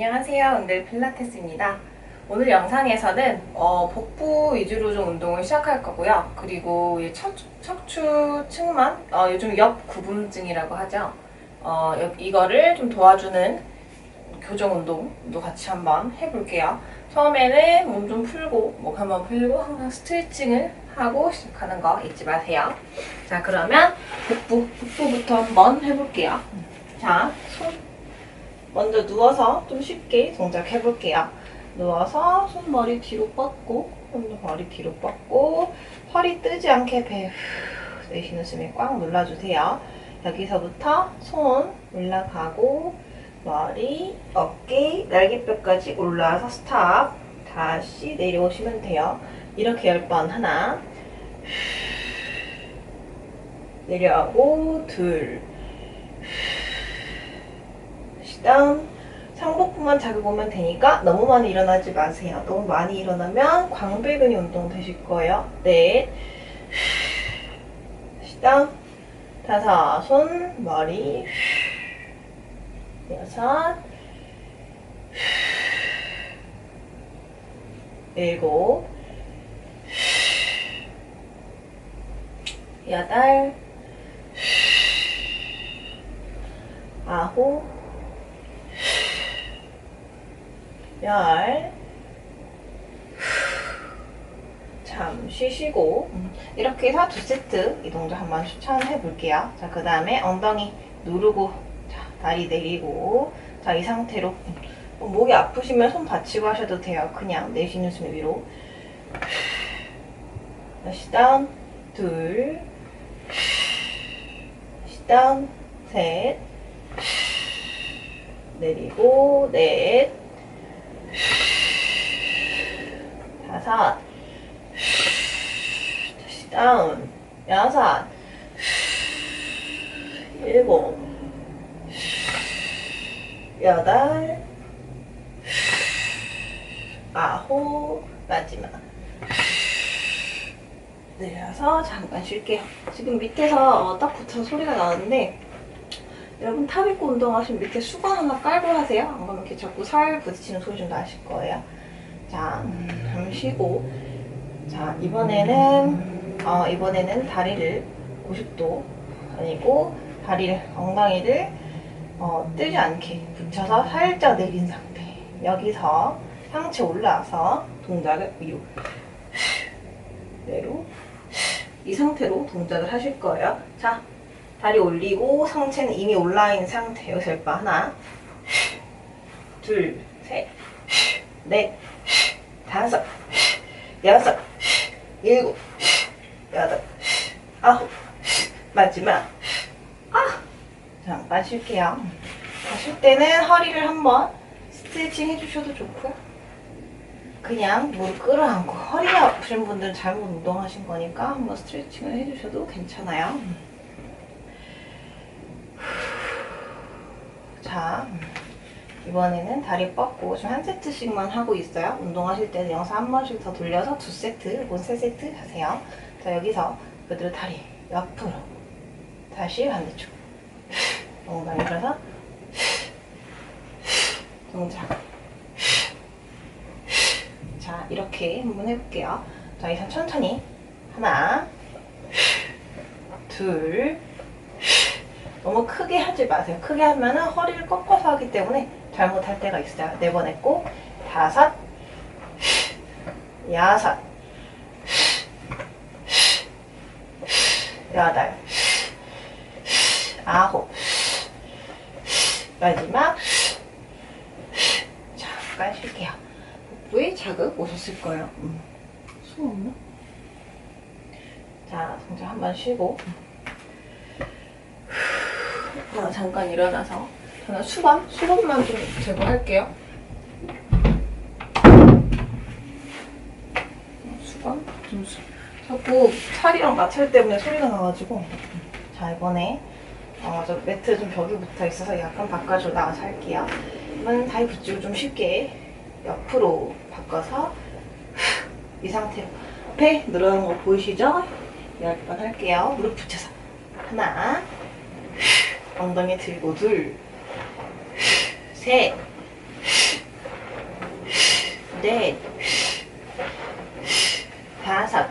안녕하세요. 은들 필라테스입니다. 오늘 영상에서는 어, 복부 위주로 좀 운동을 시작할 거고요. 그리고 이 척, 척추 측만, 어, 요즘 옆 구분증이라고 하죠. 어, 옆- 이거를 좀 도와주는 교정 운동도 같이 한번 해볼게요. 처음에는 몸 좀 풀고, 목 한번 풀고, 항상 스트레칭을 하고 시작하는 거 잊지 마세요. 자, 그러면 복부, 복부부터 한번 해볼게요. 자, 손 먼저 누워서 좀 쉽게 동작해 볼게요. 누워서 손머리 뒤로 뻗고, 손도 머리 뒤로 뻗고, 허리 뜨지 않게 배 후, 내쉬는 숨에 꽉 눌러주세요. 여기서부터 손 올라가고, 머리, 어깨, 날개뼈까지 올라와서 스탑. 다시 내려오시면 돼요. 이렇게 10번 하나, 내려가고, 둘, 다음 상복부만 자극 오면 되니까 너무 많이 일어나지 마세요. 너무 많이 일어나면 광배근이 운동 되실 거예요. 넷, 다음 다섯, 손, 머리, 여섯, 일곱, 여덟, 아홉, 열. 잠시 쉬고. 음, 이렇게 해서 두 세트 이 동작 한번 추천해 볼게요. 자, 그 다음에 엉덩이 누르고 자, 다리 내리고. 자, 이 상태로. 음, 뭐 목이 아프시면 손 받치고 하셔도 돼요. 그냥 내쉬는 숨 위로. 다시 다운. 둘. 다시 다운. 셋. 내리고 넷 다섯. 다시 다운. 여섯. 일곱. 여덟. 아홉. 마지막. 내려서 잠깐 쉴게요. 지금 밑에서 어, 딱 붙어서 소리가 나는데 여러분 탑 입고 운동하시면 밑에 수건 하나 깔고 하세요 안 그러면 이렇게 자꾸 살 부딪히는 소리 좀 나실 거예요 자, 음, 잠 쉬고. 자, 이번에는, 어, 이번에는 다리를 90도 아니고, 다리를, 엉덩이를, 어, 뜨지 않게 붙여서 살짝 내린 상태. 여기서 상체 올라와서 동작을 위로, 내로, 이 상태로 동작을 하실 거예요. 자, 다리 올리고, 상체는 이미 있는 상태. 여기서 열 번 하나, 둘, 셋, 넷, 다섯, 여섯, 일곱, 여덟, 아홉, 마지막. 아! 잠깐 쉴게요. 자, 쉴 때는 허리를 한번 스트레칭 해주셔도 좋고요. 그냥 무릎 끌어안고 허리가 아프신 분들은 잘못 운동하신 거니까 한번 스트레칭을 해주셔도 괜찮아요. 자, 이번에는 다리 뻗고 지금 한 세트씩만 하고 있어요. 운동하실 때는 영상 한 번씩 더 돌려서 두 세트 혹은 세 세트 하세요. 자 여기서 그대로 다리 옆으로 다시 반대쪽 너무 많이 들어서 동작 자 이렇게 한번 해볼게요. 자 이상 천천히 하나 둘 너무 크게 하지 마세요. 크게 하면은 허리를 꺾어서 하기 때문에 잘못할 때가 있어요. 네 번 했고, 다섯, 여섯, 여덟, 아홉, 마지막, 잠깐 쉴게요. 복부에 자극 오셨을 거예요. 음. 숨 없나? 자, 동작 한번 쉬고. 아, 잠깐 일어나서 저는 수건, 수건만 좀 제거할게요. 수건? 좀 수... 자꾸 살이랑 마찰 때문에 소리가 나가지고 자 이번에 어, 저 매트 좀 벽에 붙어 있어서 약간 바깥으로 나와서 할게요. 이번엔 다리 붙이고 좀 쉽게 옆으로 바꿔서 이 상태로 앞에 늘어나는 거 보이시죠? 10번 할게요. 무릎 붙여서 하나 엉덩이 들고 둘, 셋, 넷, 다섯,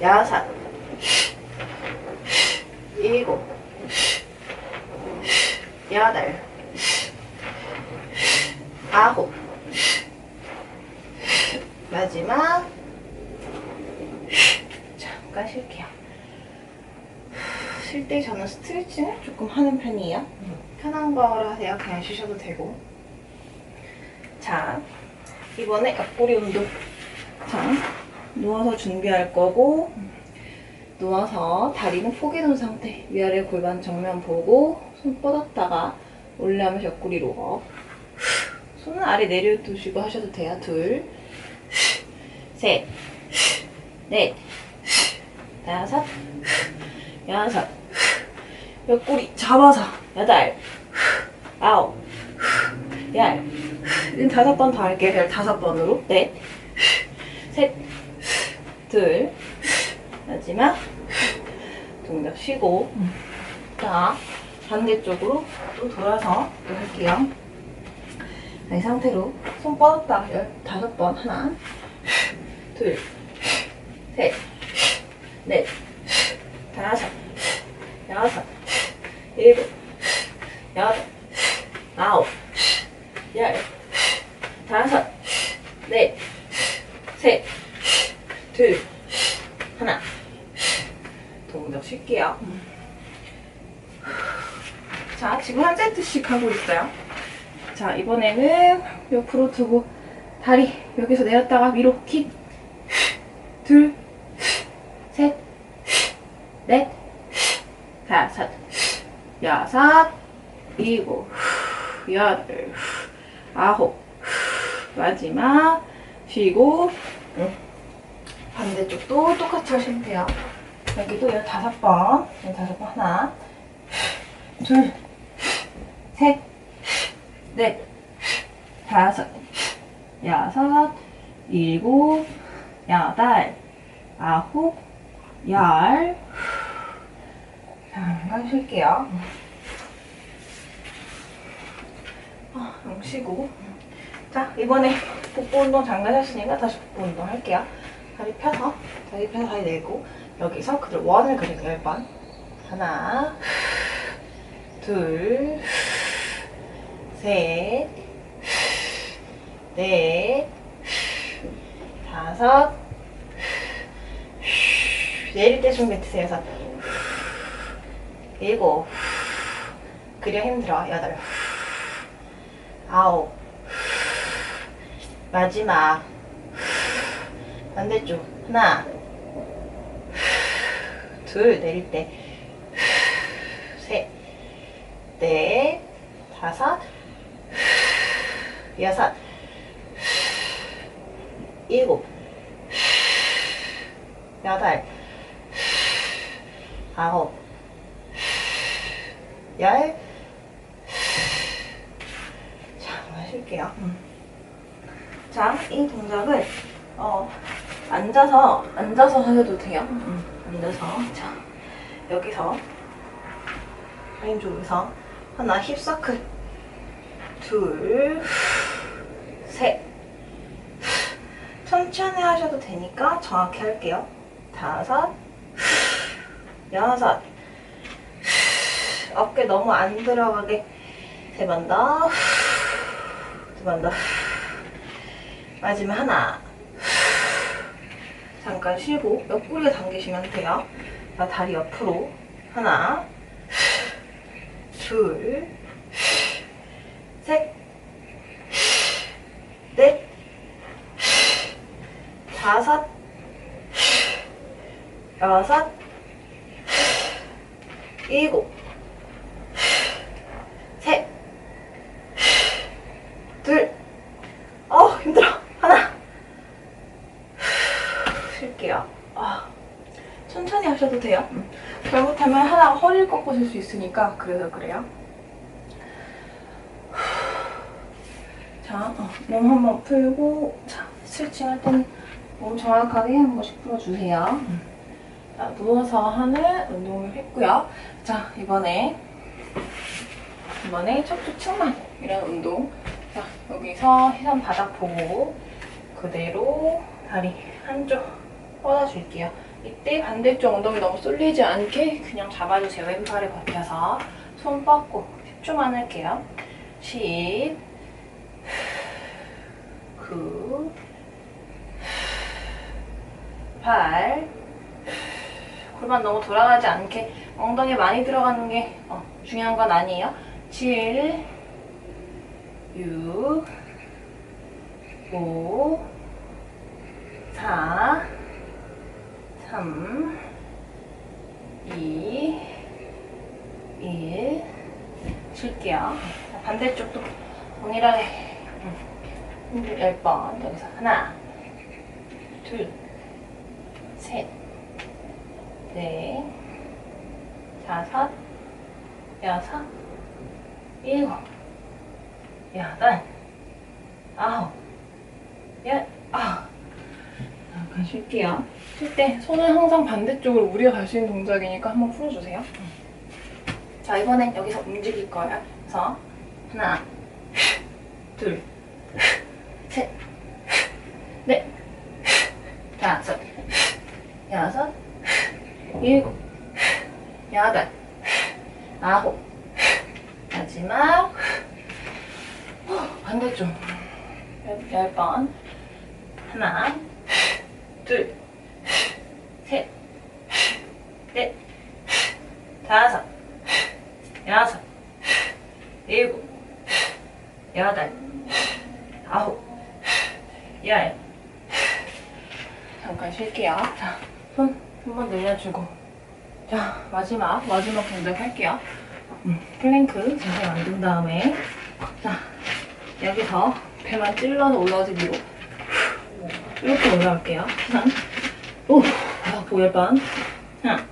여섯, 일곱, 여덟, 아홉, 마지막 잠깐 쉴게요. 쉴 때 저는 스트레칭을 조금 하는 편이에요. 편한 거로 하세요. 그냥 쉬셔도 되고. 자, 이번에 옆구리 운동. 자, 누워서 준비할 거고, 누워서 다리는 포개 놓은 상태. 위아래 골반 정면 보고, 손 뻗었다가 올라오면서 옆구리로 업. 손은 아래 내려두시고 하셔도 돼요. 둘, 셋, 넷, 다섯, 여섯, 옆구리 잡아서. 여덟, 아홉, 열. 다섯 번 더 할게요. 열 다섯 번으로. 넷, 셋, 둘, 마지막. 동작 쉬고. 자, 반대쪽으로 또 돌아서 또 할게요. 이 상태로 손 뻗었다가 열 다섯 번. 하나, 둘, 셋, 넷, 다섯, 여섯, 일곱, 여덟, 아홉, 열, 다섯, 넷, 셋, 둘, 하나. 동작 쉴게요. 자, 지금 한 세트씩 하고 있어요. 자, 이번에는 옆으로 두고 다리 여기서 내렸다가 위로 킥. 둘, 셋, 넷, 다섯, 여섯, 일곱, 여덟, 아홉, 마지막 쉬고 반대쪽도 똑같이 하시면 돼요. 여기도 15번, 15번 하나, 둘, 셋, 넷, 다섯, 여섯, 일곱, 여덟, 아홉, 열. 잠깐 쉴게요. 아, 좀 쉬고. 자, 이번에 복부 운동 잠깐 하셨으니까 다시 복부 운동 할게요. 다리 펴서, 다리 펴서 다리 내고, 여기서 그대로 원을 그리고 10번. 하나, 둘, 셋, 넷, 다섯, 내릴 때 좀 뱉으세요. 여섯, 일곱, 그려 힘들어. 여덟, 아홉, 마지막, 반대쪽. 하나, 둘, 내릴 때, 셋, 넷, 다섯, 여섯, 일곱, 여덟, 아홉, 열. 잠깐 쉴게요. 음. 자, 이 동작을 어, 앉아서 앉아서 하셔도 돼요. 음, 앉아서 자 여기서 왼쪽에서 하나 힙 서클 둘, 셋. 천천히 하셔도 되니까 정확히 할게요. 다섯, 여섯. 어깨 너무 안 들어가게 세 번 더, 두 번 더. 마지막 하나. 잠깐 쉬고 옆구리에 당기시면 돼요. 자, 다리 옆으로. 하나, 둘, 셋, 넷, 다섯, 여섯, 일곱, 셋, 둘, 어 힘들어 하나, 쉴게요. 아, 천천히 하셔도 돼요. 음. 잘못하면 하나 허리를 꺾으실 수 있으니까 그래서 그래요. 자, 어, 몸 한번 풀고, 자, 스트레칭 할 때는 몸 정확하게 한 번씩 풀어주세요. 자, 누워서 하는 운동을 했고요. 자, 이번에, 이번에 척추 측만 이런 운동 자, 여기서 시선 바닥 보고 그대로 다리 한쪽 뻗어줄게요. 이때 반대쪽 엉덩이 너무 쏠리지 않게 그냥 잡아주세요. 왼팔에 버텨서 손 뻗고 10초만 할게요. 10 9 8 골반 너무 돌아가지 않게 엉덩이 많이 들어가는 게 어, 중요한 건 아니에요. 7 6 5 4 3 2 1 쉴게요. 자, 반대쪽도 동일하게. 음, 10번. 여기서 하나 둘 셋, 넷, 다섯, 여섯, 일곱, 여덟, 아홉, 열, 쉴게요. 쉴 때 손은 항상 반대쪽으로 우리가 갈 수 있는 동작이니까 한번 풀어주세요. 자, 이번엔 여기서 움직일 거예요. 그래서 하나, 둘, 셋, 넷, 다섯, 여섯, 일곱, 여덟, 아홉. 마지막 후, 반대쪽 열, 열 번. 하나, 둘, 셋, 넷, 다섯, 여섯, 일곱, 여덟, 아홉, 열. 잠깐 쉴게요. 자, 손 한번 늘려주고. 자, 마지막, 마지막 동작 할게요. 음, 플랭크 자세 만든 다음에. 자, 여기서 배만 찔러서 올라오지 위로. 이렇게 올라올게요. 한, 오, 아, 보열 번. 하나,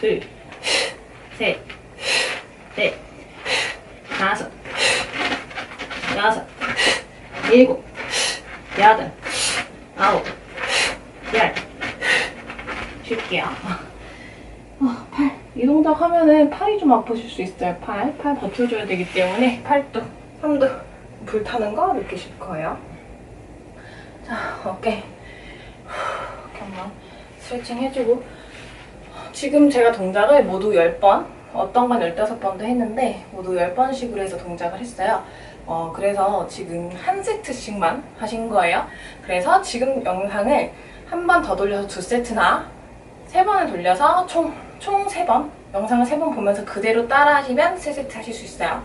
둘, 셋, 넷, 다섯, 여섯, 일곱, 여덟, 아홉, 열. 쉴게요. 아, 팔. 이 동작 하면은 팔이 좀 아프실 수 있어요. 팔. 팔 버텨줘야 되기 때문에 팔도, 삼도 불타는 거 느끼실 거예요. 자, 어깨. 한번 스트레칭 해주고. 지금 제가 동작을 모두 10번, 어떤 건 15번도 했는데, 모두 10번씩으로 해서 동작을 했어요. 어, 그래서 지금 한 세트씩만 하신 거예요. 그래서 지금 영상을 한 번 더 돌려서 두 세트나 세 번을 돌려서 총, 총 세 번, 영상을 세 번 보면서 그대로 따라 하시면 세 세트 하실 수 있어요.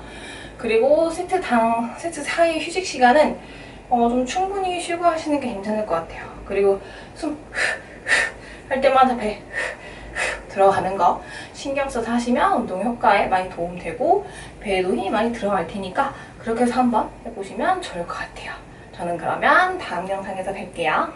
그리고 세트 당, 세트 사이 휴식 시간은 어, 좀 충분히 쉬고 하시는 게 괜찮을 것 같아요. 그리고 숨, 할 때마다 배 들어가는 거 신경 써서 하시면 운동 효과에 많이 도움되고 배에도 힘이 많이 들어갈 테니까 그렇게 해서 한번 해보시면 좋을 것 같아요. 저는 그러면 다음 영상에서 뵐게요.